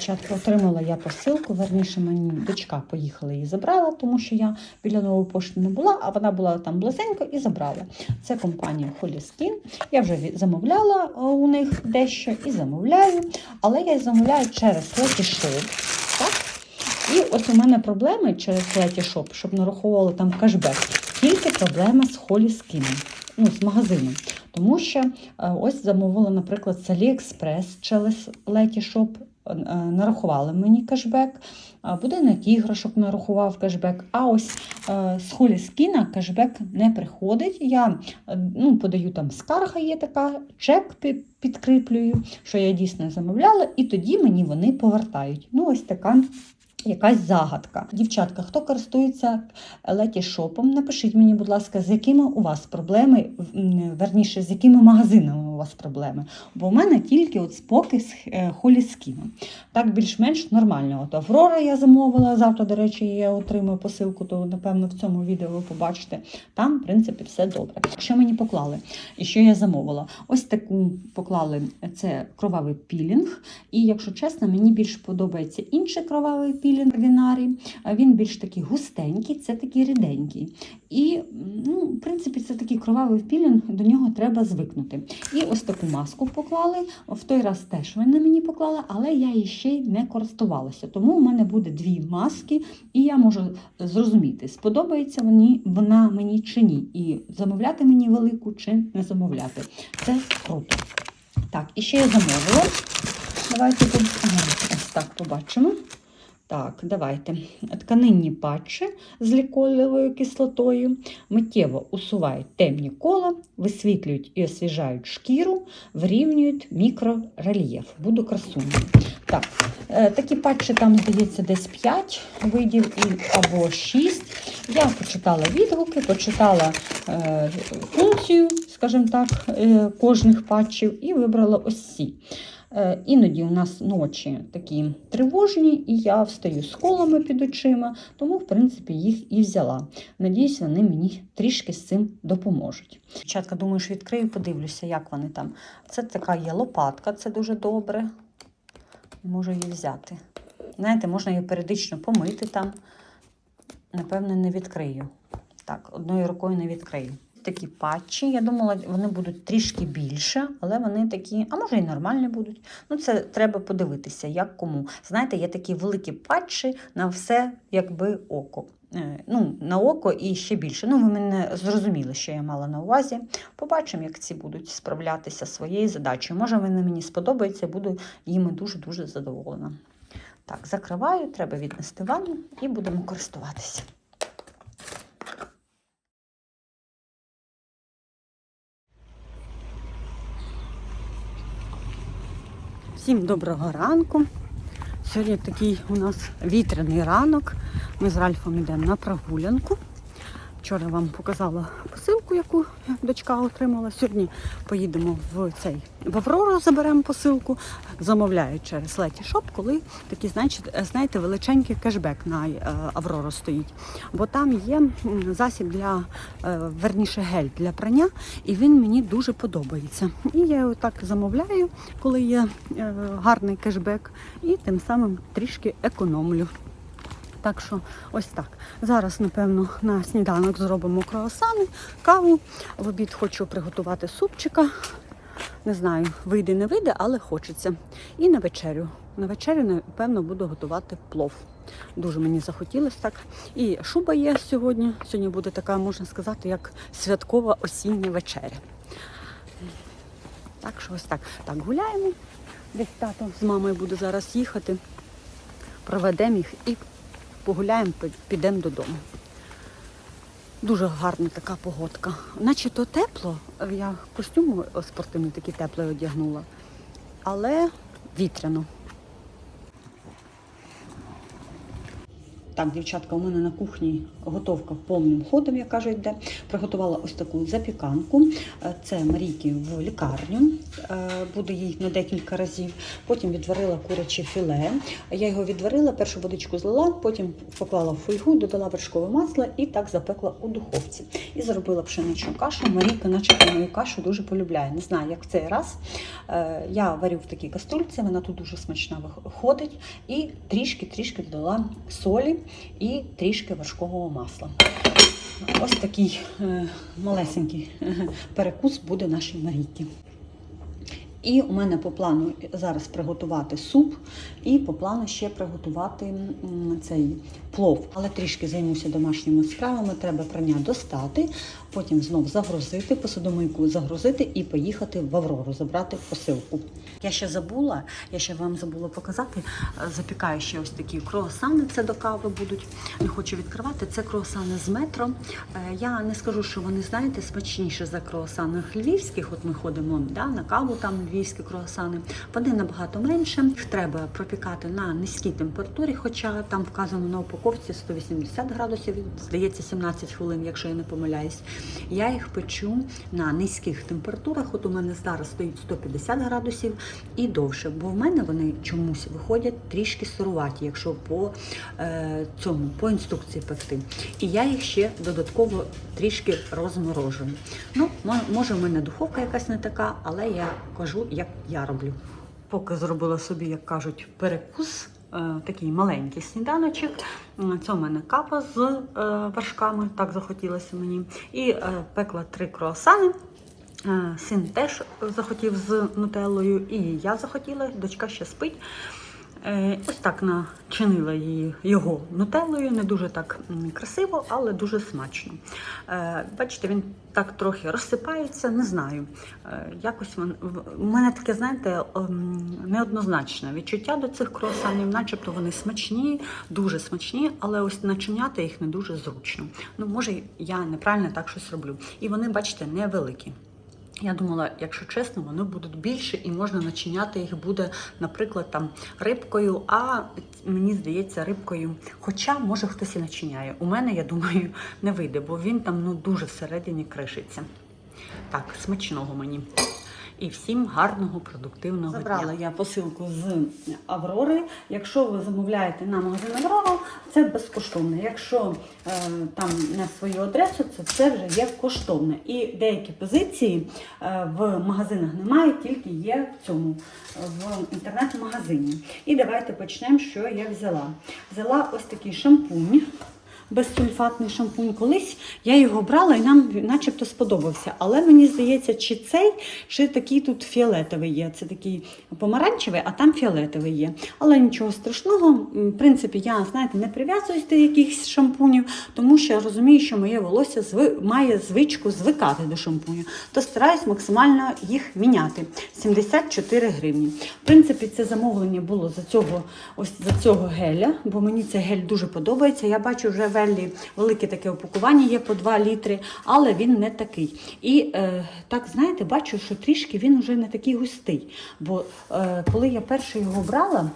Дівчатка, отримала я посилку, верніше мені дочка поїхала і забрала, тому що я біля нової пошти не була, а вона була там близенько і забрала. Це компанія Skin. Я вже замовляла е, у них дещо і замовляю, але я замовляю через Letyshow. Так? І от у мене проблеми через Letyshow, щоб нараховували там кешбек. Тільки проблема з Skin, ну, з магазином. Тому що е, ось замовила, наприклад, з AliExpress через Letyshow, нарахували мені кешбек, будинок іграшок нарахував кешбек, а ось е, з холіскіна кешбек не приходить. Я е, ну, подаю там скарга, є така, чек підкріплюю, що я дійсно замовляла, і тоді мені вони повертають. Ну, ось така. Якась загадка. Дівчатка, хто користується летішопом, напишіть мені, будь ласка, з якими у вас проблеми, верніше, з якими магазинами у вас проблеми. Бо у мене тільки от поки з е, холіскіном. Так більш-менш нормально. От Аврора я замовила. Завтра, до речі, я отримаю посилку, то напевно в цьому відео ви побачите. Там, в принципі, все добре. Що мені поклали? І що я замовила? Ось таку поклали це кровавий пілінг. І якщо чесно, мені більш подобається інший кровавий пілінг Вінарі. Він більш такий густенький, це такий ріденький. І, ну, в принципі, це такий кровавий пілінг, до нього треба звикнути. І ось таку маску поклали. В той раз теж вони мені поклали, але я її ще й не користувалася. Тому у мене буде дві маски, і я можу зрозуміти, сподобається мені, вона мені чи ні. І замовляти мені велику чи не замовляти. Це круто. Так, і ще я замовила. Давайте ось так побачимо. Так, давайте. Тканинні патчі з лікольовою кислотою миттєво усувають темні кола, висвітлюють і освіжають шкіру, вирівнюють мікрорельєф. Буду красуною. Так, е, такі патчі там, здається, десь 5 видів або 6. Я почитала відгуки, почитала е, функцію, скажімо так, е, кожних патчів і вибрала ось ці. Е, Іноді у нас ночі такі тривожні, і я встаю з колами під очима, тому, в принципі, їх і взяла. Надіюсь, вони мені трішки з цим допоможуть. Дівчатка, думаю, що відкрию, подивлюся, як вони там. Це така є лопатка, це дуже добре. Можу її взяти. Знаєте, можна її періодично помити там. Напевне, не відкрию. Так, одною рукою не відкрию. Такі патчі. Я думала, вони будуть трішки більше, але вони такі, а може і нормальні будуть. Ну, це треба подивитися, як кому. Знаєте, є такі великі патчі на все, якби око. Е, Ну, на око і ще більше. Ну, ви мене зрозуміли, що я мала на увазі. Побачимо, як ці будуть справлятися своєю задачею. Може, вони мені сподобаються, буду їми дуже-дуже задоволена. Так, закриваю, треба віднести ванну і будемо користуватися. Всім доброго ранку. Сьогодні такий у нас вітряний ранок. Ми з Ральфом йдемо на прогулянку. Вчора вам показала посилку, яку дочка отримала. Сьогодні поїдемо в цей в Аврору, заберемо посилку, замовляю через Леті Шоп, коли такий, значить, знаєте, величенький кешбек на е, Аврору стоїть. Бо там є засіб для е, верніше гель для прання, і він мені дуже подобається. І я його так замовляю, коли є е, гарний кешбек, і тим самим трішки економлю. Так що ось так. Зараз, напевно, на сніданок зробимо круасани, каву. В обід хочу приготувати супчика. Не знаю, вийде, не вийде, але хочеться. І на вечерю. На вечерю, напевно, буду готувати плов. Дуже мені захотілося так. І шуба є сьогодні. Сьогодні буде така, можна сказати, як святкова осіння вечеря. Так що ось так. Так, гуляємо. Десь тато з мамою буде зараз їхати. Проведемо їх і погуляємо, підемо додому. Дуже гарна така погодка. Наче то тепло, я костюм спортивний такий теплий одягнула, але вітряно. Так, дівчатка, у мене на кухні готовка повним ходом, як кажуть, йде. Приготувала ось таку запіканку. Е, Це Марійки в лікарню. Е, Буде їй на декілька разів. Потім відварила куряче філе. Я його відварила, першу водичку злила, потім поклала в фольгу, додала вершкове масло і так запекла у духовці. І зробила пшеничну кашу. Марійка, начебто, мою кашу дуже полюбляє. Не знаю, як в цей раз. Е, Я варю в такій каструльці, вона тут дуже смачна виходить. І трішки-трішки додала солі і трішки вершкового масла. Ось такий е, малесенький е, перекус буде нашій Марійки. І у мене по плану зараз приготувати суп, і по плану ще приготувати цей плов. Але трішки займуся домашніми справами. Треба прання достати, потім знов загрузити, посудомийку загрузити і поїхати в Аврору, забрати посилку. Я ще забула, я ще вам забула показати. е, Запікаю ще ось такі круасани, це до кави будуть. Не хочу відкривати. Це круасани з метро. Е, Я не скажу, що вони, знаєте, смачніші за круасани львівських. От ми ходимо да, на каву, там львівські круасани. Вони набагато менше. Їх треба пропікати на низькій температурі, хоча там вказано на упаковці 180 градусів, здається, 17 хвилин, якщо я не помиляюсь. Я їх печу на низьких температурах. От у мене зараз стоїть 150 градусів і довше, бо в мене вони чомусь виходять трішки сируваті, якщо по е, цьому по інструкції пекти. І я їх ще додатково трішки розморожую. Ну, може, в мене духовка якась не така, але я кажу, як я роблю. Поки зробила собі, як кажуть, перекус. е, Такий маленький сніданочок. Це у мене капа з е, вершками, так захотілося мені. І е, пекла три круасани. Син теж захотів з нутеллою, і я захотіла, дочка ще спить. Е, Ось так начинила її його нутеллою, не дуже так красиво, але дуже смачно. Е, Бачите, він так трохи розсипається, не знаю. Е, Якось він, у мене таке, знаєте, ем, неоднозначне відчуття до цих круасанів, начебто вони смачні, дуже смачні, але ось начиняти їх не дуже зручно. Ну, може, я неправильно так щось роблю. І вони, бачите, невеликі. Я думала, якщо чесно, вони будуть більше і можна начиняти їх буде, наприклад, там рибкою, а мені здається, рибкою. Хоча, може, хтось і начиняє. У мене, я думаю, не вийде, бо він там ну, дуже всередині кришиться. Так, смачного мені. І всім гарного, продуктивного Забрала дня. я посилку з Аврори. Якщо ви замовляєте на магазин Аврора, це безкоштовно. Якщо е, там на свою адресу, це все вже є коштовне. І деякі позиції е, в магазинах немає, тільки є в цьому в інтернет-магазині. І давайте почнемо, що я взяла. Взяла ось такий шампунь. Безсульфатний шампунь. Колись я його брала і нам начебто сподобався. Але мені здається, чи цей, чи такий тут фіолетовий є. Це такий помаранчевий, а там фіолетовий є. Але нічого страшного. В принципі, я, знаєте, не прив'язуюсь до якихось шампунів, тому що я розумію, що моє волосся має звичку звикати до шампуню. То стараюсь максимально їх міняти. 74 гривні. В принципі, це замовлення було за цього, ось за цього геля, бо мені цей гель дуже подобається. Я бачу вже в велике таке опакування є по 2 літри, але він не такий. І е, так, знаєте, бачу, що трішки він вже не такий густий. Бо е, коли я перше його брала,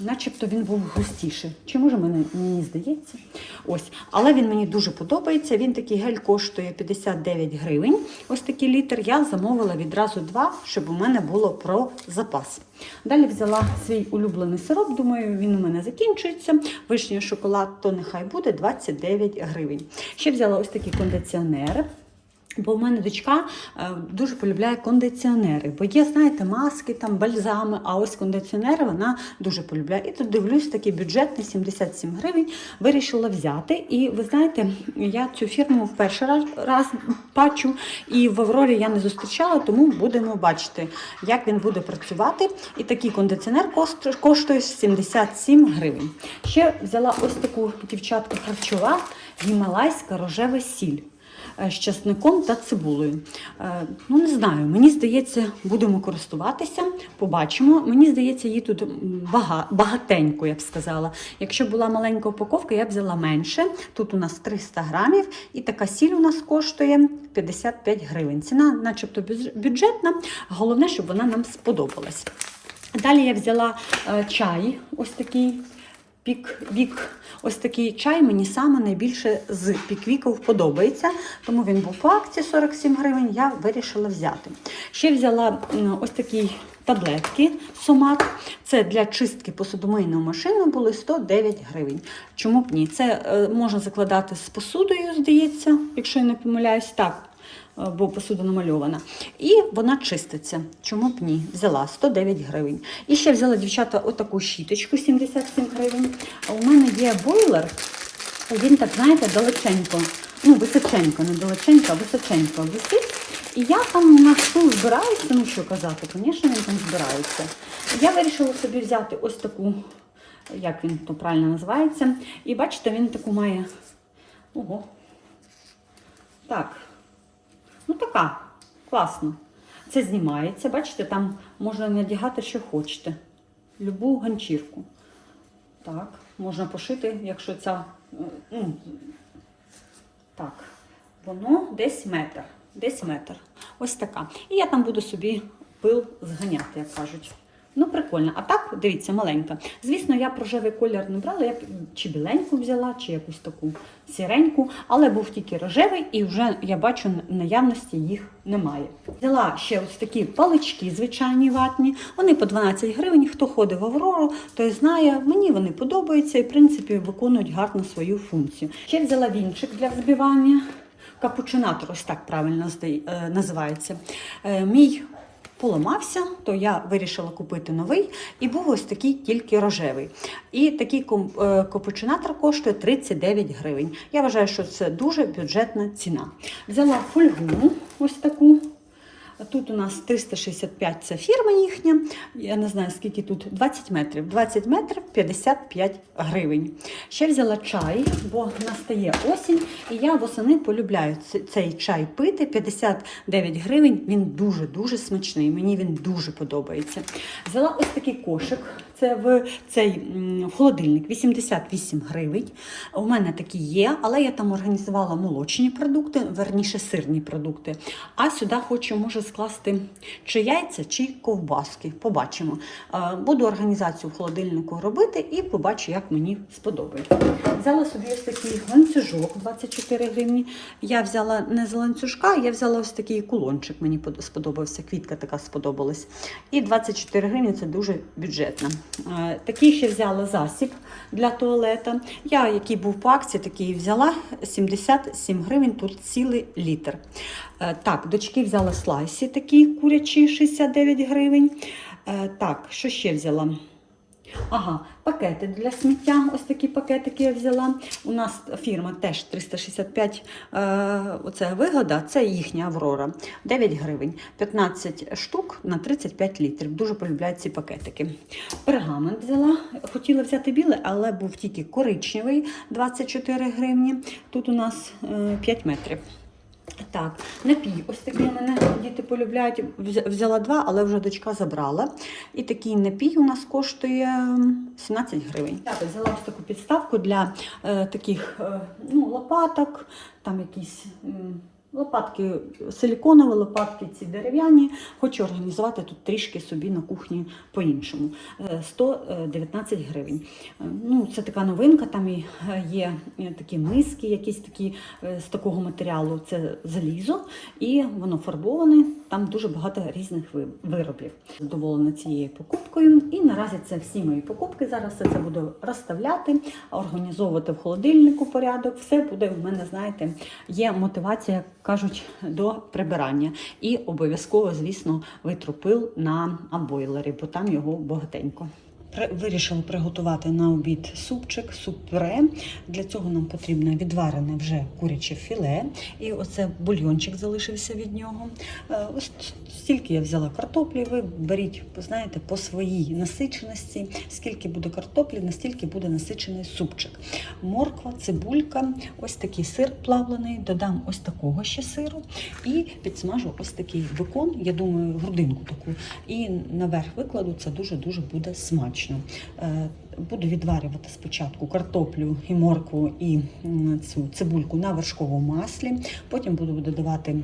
Начебто він був густіший. Чи може мені, мені здається? Ось. Але він мені дуже подобається. Він такий гель коштує 59 гривень. Ось такий літр. Я замовила відразу два, щоб у мене було про запас. Далі взяла свій улюблений сироп. Думаю, він у мене закінчується. Вишня шоколад, то нехай буде 29 гривень. Ще взяла ось такий кондиціонер. Бо в мене дочка е, дуже полюбляє кондиціонери. Бо є, знаєте, маски, там, бальзами, а ось кондиціонери вона дуже полюбляє. І тут дивлюсь, такий бюджетний 77 гривень. Вирішила взяти. І ви знаєте, я цю фірму в перший раз, раз бачу, і в Аврорі я не зустрічала, тому будемо бачити, як він буде працювати. І такий кондиціонер коштує 77 гривень. Ще взяла ось таку дівчатка харчова гімалайська рожева сіль з часником та цибулею. Е, Ну, не знаю, мені здається, будемо користуватися, побачимо. Мені здається, її тут багатенько, я б сказала. Якщо була маленька упаковка, я б взяла менше. Тут у нас 300 грамів, і така сіль у нас коштує 55 гривень. Ціна, начебто, бюдж- бюджетна. Головне, щоб вона нам сподобалась. Далі я взяла е, чай, ось такий пік-вік. Ось такий чай мені саме найбільше з піквіків подобається, тому він був по акції 47 гривень, я вирішила взяти. Ще взяла ось такі таблетки Сомат. Це для чистки посудомийної машини були 109 гривень. Чому б ні? Це е, можна закладати з посудою, здається, якщо я не помиляюсь, так. Е, Бо посуда намальована. І вона чиститься. Чому б ні? Взяла 109 гривень. І ще взяла дівчата отаку щіточку 77 гривень. А у мене є бойлер. Він так, знаєте, далеченько, ну, височенько, не далеченько, а височенько висить. І я там на стул збираюся, ну що казати, звісно, він там збирається. Я вирішила собі взяти ось таку, як він то правильно називається. І бачите, він таку має. Ого. Так. Ну така, класно. Це знімається, бачите, там можна надягати, що хочете. Любу ганчірку. Так, можна пошити, якщо ця. е, Ну, так, воно десь метр. Десь метр. Ось така. І я там буду собі пил зганяти, як кажуть. Ну, прикольно. А так, дивіться, маленька. Звісно, я рожевий колір не брала, я чи біленьку взяла, чи якусь таку сіреньку, але був тільки рожевий, і вже я бачу, наявності їх немає. Взяла ще ось такі палички, звичайні ватні. Вони по 12 гривень. Хто ходить в Аврору, той знає. Мені вони подобаються і, в принципі, виконують гарно свою функцію. Ще взяла вінчик для взбивання. Капучинатор, ось так правильно е, називається. Е, Мій поламався, то я вирішила купити новий, і був ось такий тільки рожевий. І такий ком- е, капучинатор коштує 39 гривень. Я вважаю, що це дуже бюджетна ціна. Взяла фольгу ось таку. Тут у нас 365 це фірма їхня. Я не знаю, скільки тут 20 метрів. 20 метрів 55 гривень. Ще взяла чай, бо настає осінь, і я восени полюбляю цей чай пити. 59 гривень. Він дуже-дуже смачний. Мені він дуже подобається. Взяла ось такий кошик. Це в цей в холодильник 88 гривень. У мене такі є, але я там організувала молочні продукти, верніше сирні продукти. А сюди хочу, може, скласти чи яйця, чи ковбаски. Побачимо. Е, Буду організацію в холодильнику робити і побачу, як мені сподобається. Взяла собі ось такий ланцюжок 24 гривні. Я взяла не з ланцюжка, я взяла ось такий кулончик. Мені под- сподобався, квітка така сподобалась. І 24 гривні це дуже бюджетно. Такий ще взяла засіб для туалета. Я, який був по акції, такий взяла 77 гривень, тут цілий літр. Е, Так, дочки взяла слайсі такі курячі 69 гривень. Е, Так, що ще взяла? Ага, пакети для сміття. Ось такі пакетики я взяла. У нас фірма теж 365 е, оце вигода, це їхня Аврора. 9 гривень, 15 штук на 35 літрів. Дуже полюбляють ці пакетики. Пергамент взяла. Хотіла взяти білий, але був тільки коричневий 24 гривні. Тут у нас е, 5 метрів. Так, напій. Ось такий мене діти полюбляють. Взяла два, але вже дочка забрала. І такий напій у нас коштує 17 гривень. Так, взяла ось таку підставку для е, таких е, ну, лопаток, там якісь. м, Лопатки силіконові, лопатки ці дерев'яні. Хочу організувати тут трішки собі на кухні по-іншому. Е, 119 гривень. Е, Ну, це така новинка, там і е, є е, такі миски, якісь такі е, з такого матеріалу. Це залізо, і воно фарбоване. Там дуже багато різних виробів. Задоволена цією покупкою. І наразі це всі мої покупки. Зараз це буду розставляти, організовувати в холодильнику порядок. Все буде в мене, знаєте, є мотивація, кажуть, до прибирання. І обов'язково, звісно, витру на бойлері, бо там його багатенько. Вирішила приготувати на обід супчик, суп-пюре. Для цього нам потрібно відварене вже куряче філе. І оце бульйончик залишився від нього. Е, Ось стільки я взяла картоплі. Ви беріть, знаєте, по своїй насиченості. Скільки буде картоплі, настільки буде насичений супчик. Морква, цибулька, ось такий сир плавлений. Додам ось такого ще сиру і підсмажу ось такий бекон. Я думаю, грудинку таку. І наверх викладу це дуже-дуже буде смачно. Е, Буду відварювати спочатку картоплю і моркву і цю цибульку на вершковому маслі. Потім буду додавати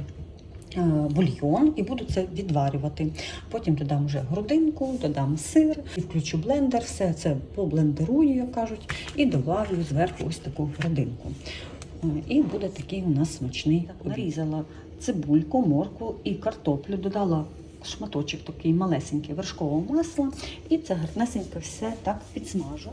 е, бульйон і буду це відварювати. Потім додам вже грудинку, додам сир, і включу блендер, все це поблендерую, як кажуть, і добавлю зверху ось таку грудинку. Е, І буде такий у нас смачний. Нарізала цибульку, моркву і картоплю, додала шматочок такий малесенький вершкового масла, і це гарнесенько все так підсмажу.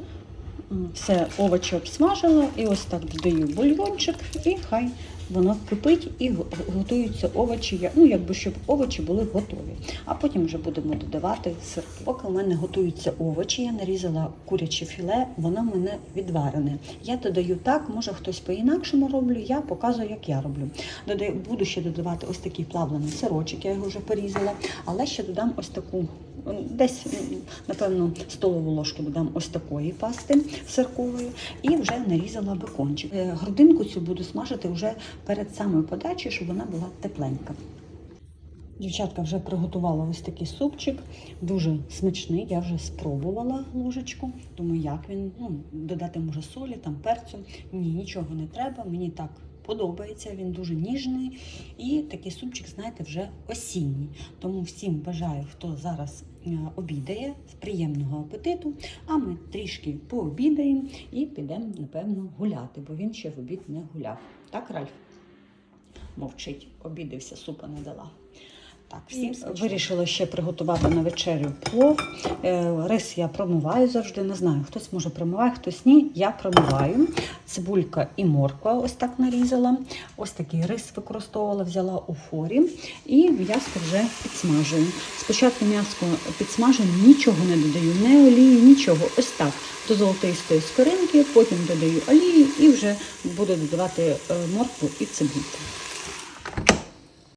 Все овочі обсмажила, і ось так додаю бульйончик, і хай воно кипить і готуються овочі, ну якби щоб овочі були готові. А потім вже будемо додавати сир. Поки у мене готуються овочі, я нарізала куряче філе, воно в мене відварене. Я додаю так, може хтось по-інакшому роблю, я показую, як я роблю. Додаю, буду ще додавати ось такий плавлений сирочок, я його вже порізала, але ще додам ось таку. Десь, напевно, столову ложку додам ось такої пасти сиркової і вже нарізала бекончик. Е, Грудинку цю буду смажити вже перед самою подачею, щоб вона була тепленька. Дівчатка вже приготувала ось такий супчик, дуже смачний. Я вже спробувала ложечку. Думаю, як він ну, додати може солі, там перцю. Ні, нічого не треба. Мені так подобається. Він дуже ніжний. І такий супчик, знаєте, вже осінній. Тому всім бажаю, хто зараз обідає, з приємного апетиту. А ми трішки пообідаємо і підемо, напевно, гуляти, бо він ще в обід не гуляв. Так, Ральф? Мовчить, обідався, супа не дала. Так, всім вирішила ще приготувати на вечерю плов. Е, Рис я промиваю завжди, не знаю, хтось може промиває, хтось ні. Я промиваю. Цибулька і морква ось так нарізала. Ось такий рис використовувала, взяла у форі і м'ясо вже підсмажую. Спочатку м'ясо підсмажую, нічого не додаю, не олії, нічого. Ось так. До золотистої скоринки, потім додаю олію і вже буду додавати е, моркву і цибульку.